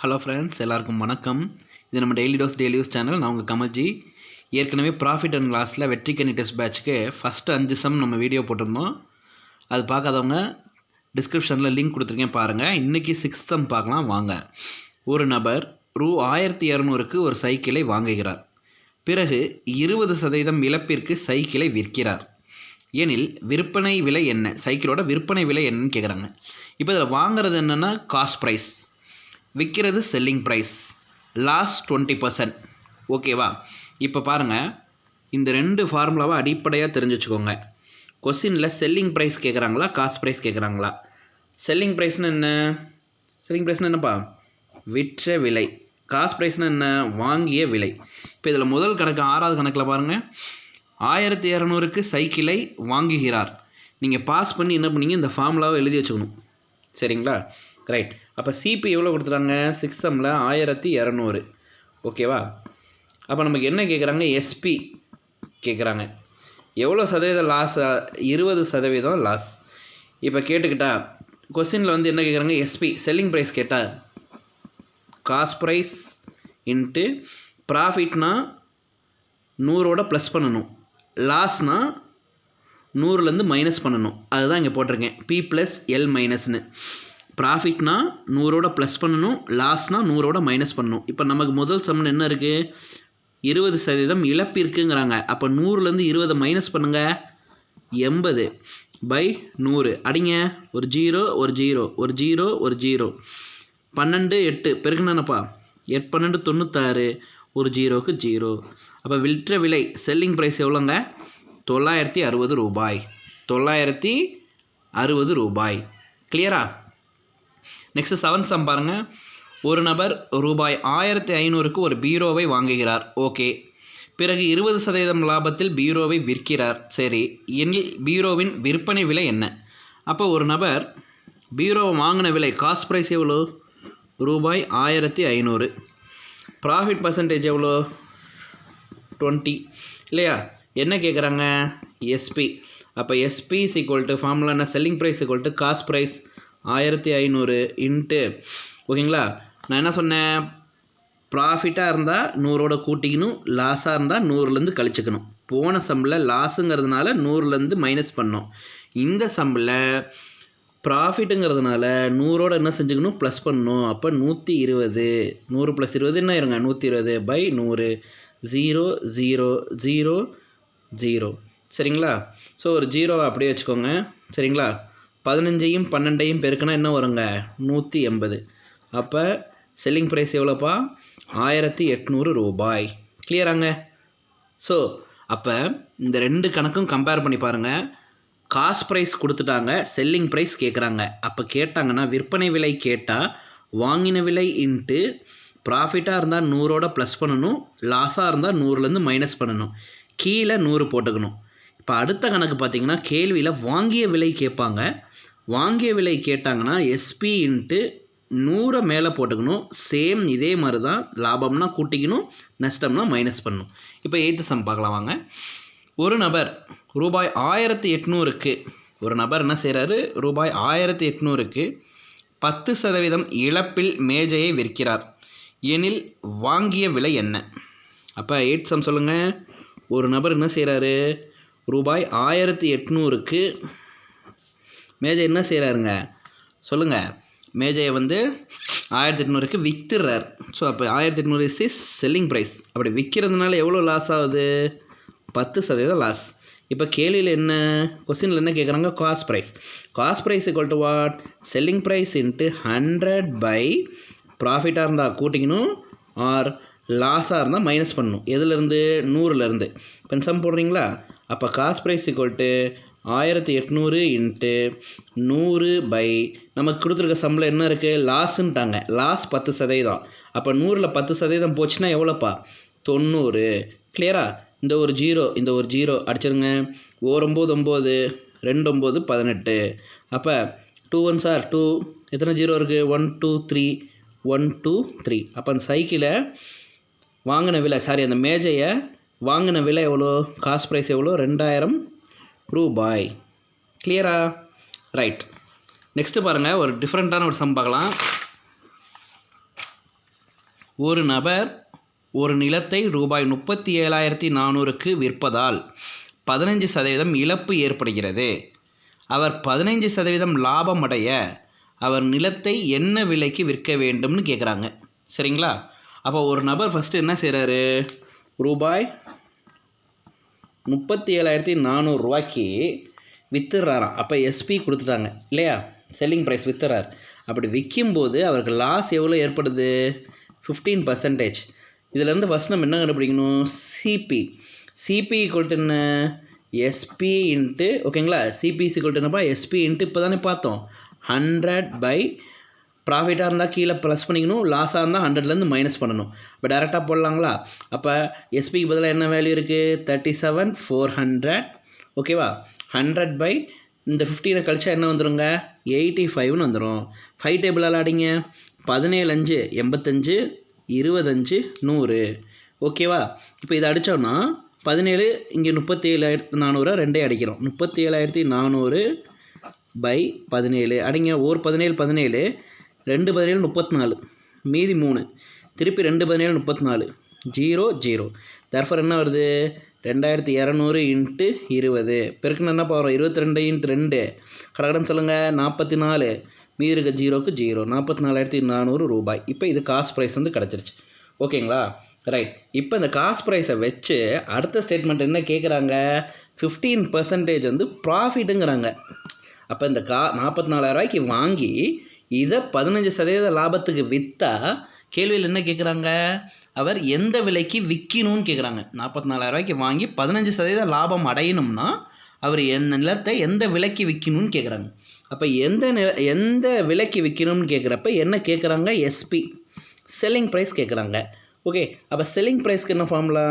Hello friends எல்லாருக்கும் வணக்கம். இது நம்ம daily dose daily use channel நான் உங்கள் கமல்ஜி. ஏற்கனவே ப்ராஃபிட் அண்ட் லாஸில் வெற்றிக்கணி டெஸ்ட் பேட்ச்க்கு ஃபஸ்ட்டு அஞ்சு சம் நம்ம வீடியோ போட்டிருந்தோம். அது பார்க்காதவங்க டிஸ்கிரிப்ஷனில் லிங்க் கொடுத்துருக்கேன் பாருங்கள் இன்றைக்கி சிக்ஸ்த் சம் பார்க்கலாம் வாங்க. ஒரு நபர் ரூ ஆயிரத்தி இரநூறுக்கு ஒரு சைக்கிளை வாங்குகிறார். பிறகு இருபது சதவீதம் இழப்பிற்கு சைக்கிளை விற்கிறார். எனில் விற்பனை விலை என்ன? சைக்கிளோட விற்பனை விலை என்னன்னு கேட்குறாங்க இப்போ இதில் வாங்குறது என்னென்னா காஸ்ட் ப்ரைஸ் விற்கிறது selling price lost twenty percent ஓகேவா இப்போ பாருங்கள் இந்த ரெண்டு ஃபார்முலாவை அடிப்படையாக தெரிஞ்சு வச்சுக்கோங்க கொஸ்டினில் செல்லிங் ப்ரைஸ் கேட்குறாங்களா காஸ்ட் ப்ரைஸ் கேட்குறாங்களா செல்லிங் ப்ரைஸ்னு என்ன? செல்லிங் ப்ரைஸ்னு என்னப்பா? விற்ற விலை. காஸ்ட் ப்ரைஸ்னு என்ன? வாங்கிய விலை. இப்போ இதில் முதல் கணக்கு ஆறாவது கணக்கில் பாருங்கள் ஆயிரத்தி இரநூறுக்கு சைக்கிளை வாங்குகிறார். நீங்கள் பாஸ் பண்ணி என்ன பண்ணீங்க? இந்த ஃபார்முலாவை எழுதி வச்சுக்கணும். சரிங்களா? ரைட் அப்போ சிபி எவ்வளோ கொடுத்துட்டாங்க? சிக்ஸ் எம்மில் ஆயிரத்தி இரநூறு. ஓகேவா அப்போ நமக்கு என்ன கேட்குறாங்க எஸ்பி கேட்குறாங்க எவ்வளோ சதவீதம் லாஸ் இருபது சதவீதம் லாஸ் இப்போ கேட்டுக்கிட்டா கொஸ்டினில் வந்து என்ன கேட்குறாங்க எஸ்பி செல்லிங் ப்ரைஸ் கேட்டால் காஸ்ட் ப்ரைஸ் இன்ட்டு ப்ராஃபிட்னா நூறோட ப்ளஸ் பண்ணணும். லாஸ்னால் நூறுலேருந்து மைனஸ் பண்ணணும். அதுதான் இங்கே போட்டிருக்கேன். பி ப்ளஸ் எல் மைனஸ்னு ப்ராஃபிட்னா நூறோட ப்ளஸ் பண்ணணும் லாஸ்னால் நூறோட மைனஸ் பண்ணணும். இப்போ நமக்கு முதல் சம்மன் என்ன இருக்குது இருபது சதவீதம் இழப்பு இருக்குங்கிறாங்க. அப்போ நூறுலேருந்து இருபதை மைனஸ் பண்ணுங்கள் எண்பது பை நூறு. அடிங்க. ஒரு ஜீரோ ஒரு ஜீரோ ஒரு ஜீரோ ஒரு ஜீரோ பன்னெண்டு எட்டு. பெருக்குனானப்பா எட் பன்னெண்டு தொண்ணூத்தாறு. ஒரு ஜீரோக்கு ஜீரோ அப்போ விற்ற விலை செல்லிங் ப்ரைஸ் எவ்வளோங்க? தொள்ளாயிரத்தி அறுபது ரூபாய். தொள்ளாயிரத்தி அறுபது ரூபாய். கிளியரா நெக்ஸ்ட் செவன்த் சம் பாருங்கள் ஒரு நபர் ரூபாய் ஆயிரத்தி ஐநூறுக்கு ஒரு பீரோவை வாங்குகிறார். ஓகே பிறகு இருபது சதவீதம் லாபத்தில் பீரோவை விற்கிறார். சரி. எனில் பீரோவின் விற்பனை விலை என்ன? அப்போ ஒரு நபர் பீரோவை வாங்கின விலை காஸ்ட் ப்ரைஸ் எவ்வளோ ரூபாய் ஆயிரத்தி ஐநூறு. ப்ராஃபிட் பர்சன்டேஜ் எவ்வளோ டுவெண்ட்டி இல்லையா? என்ன கேட்குறாங்க எஸ்பி அப்போ SP is equal to formula என்ன? Selling price equal to cost price ஆயிரத்தி ஐநூறு இன்ட்டு. ஓகேங்களா? நான் என்ன சொன்னேன்? ப்ராஃபிட்டாக இருந்தால் நூறோட கூட்டிக்கணும் லாஸாக இருந்தால் நூறுலேருந்து கழிச்சுக்கணும். போன சம்பில் லாஸுங்கிறதுனால நூறுலேருந்து மைனஸ் பண்ணோம். இந்த சம்பில் ப்ராஃபிட்டுங்கிறதுனால நூறோட என்ன செஞ்சுக்கணும்? ப்ளஸ் பண்ணணும் அப்போ நூற்றி இருபது. நூறு ப்ளஸ் இருபது என்ன இருங்க நூற்றி இருபது பை நூறு. ஜீரோ ஜீரோ ஜீரோ ஜீரோ சரிங்களா? ஸோ ஒரு ஜீரோவை அப்படியே வச்சுக்கோங்க. சரிங்களா? பதினஞ்சையும் பன்னெண்டையும் பெருக்கினா என்ன வருங்க? நூற்றி எண்பது. அப்போ செல்லிங் ப்ரைஸ் எவ்வளோப்பா? ஆயிரத்தி எட்நூறு ரூபாய். கிளியராங்க ஸோ அப்போ இந்த ரெண்டு கணக்கும் கம்பேர் பண்ணி பாருங்கள் காஸ்ட் ப்ரைஸ் கொடுத்துட்டாங்க செல்லிங் ப்ரைஸ் கேட்குறாங்க அப்போ கேட்டாங்கன்னா விற்பனை விலை கேட்டால் வாங்கின விலை இன்ட்டு ப்ராஃபிட்டாக இருந்தால் நூறோட ப்ளஸ் பண்ணணும் லாஸாக இருந்தால் நூறுலேருந்து மைனஸ் பண்ணணும். கீழே நூறு போட்டுக்கணும். இப்போ அடுத்த கணக்கு பார்த்தீங்கன்னா கேள்வியில் வாங்கிய விலை கேட்பாங்க. வாங்கிய விலை கேட்டாங்கன்னா எஸ்பி இன்ட்டு நூறை மேலே போட்டுக்கணும். சேம் இதே மாதிரி தான் லாபம்னா கூட்டிக்கணும் நஷ்டம்னா மைனஸ் பண்ணணும். இப்போ எயித்து சம் பார்க்கலாம் வாங்க. ஒரு நபர் ரூபாய் ஆயிரத்தி எட்நூறுக்கு ஒரு நபர் என்ன செய்கிறாரு ரூபாய் ஆயிரத்தி எட்நூறுக்கு பத்து சதவீதம் இழப்பில் மேஜையை விற்கிறார். எனில் வாங்கிய விலை என்ன? அப்போ எயிட் சம் சொல்லுங்கள் ஒரு நபர் என்ன செய்கிறாரு ரூபாய் ஆயிரத்தி எட்நூறுக்கு மேஜை என்ன செய்கிறாருங்க சொல்லுங்கள் மேஜையை வந்து ஆயிரத்தி எட்நூறுக்கு விற்றுறார் ஸோ அப்போ ஆயிரத்தி எட்நூறு இஸ் இஸ் செல்லிங் ப்ரைஸ் அப்படி விற்கிறதுனால எவ்வளோ லாஸ் ஆகுது? பத்து சதவீதம் லாஸ் இப்போ கேள்வியில் என்ன? கொஸ்டினில் என்ன கேட்குறாங்க cost price cost price equal to what selling price into hundred by ப்ராஃபிட்டாக இருந்தால் கூட்டிக்கணும் ஆர் லாஸாக இருந்தால் மைனஸ் பண்ணணும். எதுலேருந்து நூறுலேருந்து இப்போ சம் போடுறீங்களா? அப்போ காஸ்ட் ப்ரைஸ் ஈக்குவல் டு ஆயிரத்தி எட்நூறு இன்ட்டு நூறு பை நமக்கு கொடுத்துருக்க சம்பளம் என்ன இருக்குது லாஸுன்ட்டாங்க லாஸ் பத்து சதவீதம். அப்போ நூறில் பத்து சதவீதம் போச்சுன்னா எவ்வளோப்பா? தொண்ணூறு. கிளியரா இந்த ஒரு ஜீரோ இந்த ஒரு ஜீரோ அடிச்சிருங்க. ஓரொம்போது ஒம்பது ரெண்டு ஒம்பது பதினெட்டு. அப்போ டூ ஒன் சார் டூ எத்தனை ஜீரோ இருக்குது one two three one two three அப்போ அந்த சைக்கிளை வாங்கின விலை சாரி அந்த மேஜையை வாங்கின விலை எவ்வளோ? காஸ்ட் ப்ரைஸ் எவ்வளோ? ரெண்டாயிரம் ரூபாய். கிளியரா ரைட் நெக்ஸ்ட்டு பாருங்கள் ஒரு டிஃப்ரெண்ட்டான ஒரு சம் பார்க்கலாம். ஒரு நபர் ஒரு நிலத்தை ரூபாய் முப்பத்தி ஏழாயிரத்தி நானூறுக்கு விற்பதால் பதினஞ்சு சதவீதம் இழப்பு ஏற்படுகிறது. அவர் பதினைஞ்சு சதவீதம் லாபம் அடைய அவர் நிலத்தை என்ன விலைக்கு விற்க வேண்டும்னு கேட்குறாங்க சரிங்களா? அப்போ ஒரு நபர் ஃபஸ்ட்டு என்ன செய்கிறாரு ரூபாய் முப்பத்தி ஏழாயிரத்தி நானூறுரூவாய்க்கு வித்துடுறாராம். அப்போ எஸ்பி கொடுத்துட்டாங்க. இல்லையா? செல்லிங் ப்ரைஸ் வித்துறார். அப்படி விற்கும்போது அவருக்கு லாஸ் எவ்வளோ ஏற்படுது? ஃபிஃப்டீன் பர்சன்டேஜ் இதுலேருந்து ஃபஸ்ட் நம்ம என்ன கண்டுபிடிக்கணும்? சிபி சிபி ஈக்குவல் என்ன? எஸ்பி இன்ட்டு ஓகேங்களா சிபிசி ஈக்குவல் என்னப்பா? எஸ்பி இன்ட்டு இப்போ தானே பார்த்தோம். ஹண்ட்ரட் பை ப்ராஃபிட்டாக இருந்தால் கீழே ப்ளஸ் பண்ணிக்கணும் லாஸாக இருந்தால் ஹண்ட்ரட்லேருந்து மைனஸ் பண்ணணும். இப்போ டேரெக்டாக போடலாங்களா? அப்போ எஸ்பிக்கு பதிலாக என்ன வேல்யூ இருக்குது தேர்ட்டி செவன் ஃபோர் ஹண்ட்ரட் ஓகேவா ஹண்ட்ரட் பை இந்த ஃபிஃப்டீனை கழிச்சா என்ன வந்துருங்க? எயிட்டி ஃபைவ்னு வந்துடும் ஃபைவ் டேபிள் விளாடிங்க பதினேழு அஞ்சு எண்பத்தஞ்சு இருபத்தஞ்சு நூறு. ஓகேவா இப்போ இதை அடித்தோம்னா பதினேழு இங்கே முப்பத்தி ஏழாயிரத்தி நானூறு ரெண்டே அடிக்கிறோம். முப்பத்தி ஏழாயிரத்தி நானூறு பை பதினேழு. அடிங்க ஒரு பதினேழு பதினேழு. ரெண்டு பதினேழு முப்பத்தி நாலு மீதி மூணு. திருப்பி ரெண்டு பதினேழு முப்பத்தி நாலு ஜீரோ ஜீரோ. தர்ஃபர் என்ன வருது? ரெண்டாயிரத்தி இரநூறு இன்ட்டு இருபது. பெருக்குன்னு என்ன போகிறோம் இருபத்தி ரெண்டு இன்ட்டு ரெண்டு. கடகடன் சொல்லுங்கள் நாற்பத்தி நாலு மீதி இருக்க ஜீரோக்கு ஜீரோ. நாற்பத்தி நாலாயிரத்தி நானூறு ரூபாய். இப்போ இது காஸ்ட் ப்ரைஸ் வந்து கிடச்சிருச்சு. ஓகேங்களா ரைட் இப்போ இந்த காஸ்ட் ப்ரைஸை வச்சு அடுத்த ஸ்டேட்மெண்ட் என்ன கேட்குறாங்க ஃபிஃப்டீன் பர்சன்டேஜ் வந்து ப்ராஃபிட்டுங்கிறாங்க அப்போ இந்த கா நாற்பத்தி நாலாயிரரூவாய்க்கு வாங்கி இதை பதினஞ்சு சதவீத லாபத்துக்கு விற்றா கேள்வியில் என்ன கேட்குறாங்க? அவர் எந்த விலைக்கு விற்கணும்னு கேட்குறாங்க. நாற்பத்தி நாலாயிரரூவாய்க்கு வாங்கி பதினஞ்சு சதவீத லாபம் அடையணும்னா அவர் என் நிலத்தை எந்த விலைக்கு விற்கணும்னு கேட்குறாங்க. அப்போ எந்த நில எந்த விலைக்கு விற்கணும்னு கேட்குறப்ப என்ன கேட்குறாங்க? எஸ்பி செல்லிங் ப்ரைஸ் கேட்குறாங்க. ஓகே அப்போ செல்லிங் ப்ரைஸ்க்கு என்ன ஃபார்முலா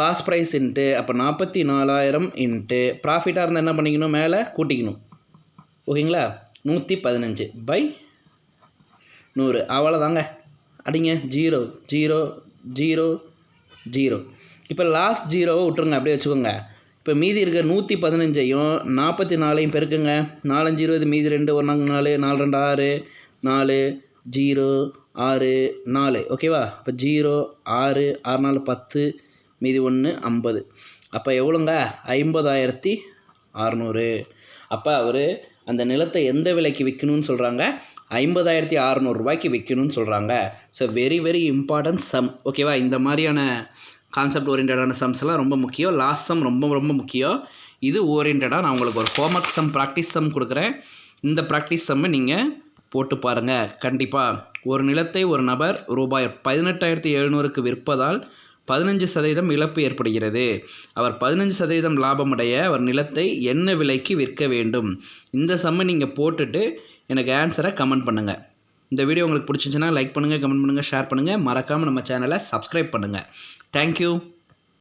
காஸ்ட் ப்ரைஸ் இன்ட்டு அப்போ நாற்பத்தி நாலாயிரம் இன்ட்டு ப்ராஃபிட்டாக இருந்தால் என்ன பண்ணிக்கணும்? மேலே கூட்டிக்கணும். ஓகேங்களா நூற்றி பதினஞ்சு பை நூறு. அவ்வளோதாங்க. அடிங்க. Zero zero zero zero. இப்போ லாஸ்ட் ஜீரோவை விட்ருங்க அப்படியே வச்சுக்கோங்க. இப்போ மீதி இருக்க நூற்றி பதினஞ்சையும் நாற்பத்தி நாலையும் பெருக்குங்க. நாலஞ்சு இருபது மீதி ரெண்டு ஒரு நாங்கள் நாலு நாலு ரெண்டு ஆறு நாலு ஜீரோ ஆறு நாலு. ஓகேவா இப்போ ஜீரோ ஆறு ஆறு நாலு பத்து மீதி ஒன்று ஐம்பது. அப்போ எவ்வளோங்க? ஐம்பதாயிரத்தி அறநூறு. அப்போ அவர் அந்த நிலத்தை எந்த விலைக்கு விற்கணும்னு சொல்கிறாங்க ஐம்பதாயிரத்தி அறநூறுரூவாய்க்கு விற்கணும்னு சொல்கிறாங்க so very very important sum ஓகேவா இந்த மாதிரியான கான்செப்ட் ஓரியன்டான சம்ஸ் எல்லாம் ரொம்ப முக்கியம். லாஸ்ட் சம் ரொம்ப ரொம்ப முக்கியம். இது ஓரியன்டாக நான் உங்களுக்கு ஒரு ஹோம்ஒர்க் சம் ப்ராக்டிஸ் சம் கொடுக்குறேன். இந்த ப்ராக்டிஸ் சம்மை நீங்கள் போட்டு பாருங்கள் கண்டிப்பாக ஒரு நிலத்தை ஒரு நபர் ரூபாய் பதினெட்டாயிரத்தி எழுநூறுக்கு விற்பதால் பதினஞ்சு சதவீதம் இழப்பு ஏற்படுகிறது. அவர் பதினஞ்சு சதவீதம் லாபமடைய அவர் நிலத்தை என்ன விலைக்கு விற்க வேண்டும்? இந்த சம்மை நீங்கள் போட்டுட்டு எனக்கு ஆன்சரை கமெண்ட் பண்ணுங்கள் இந்த வீடியோ உங்களுக்கு பிடிச்சிச்சின்னா லைக் பண்ணுங்கள் கமெண்ட் பண்ணுங்கள் ஷேர் பண்ணுங்கள் மறக்காமல் நம்ம சேனலை சப்ஸ்கிரைப் பண்ணுங்கள் தேங்க்யூ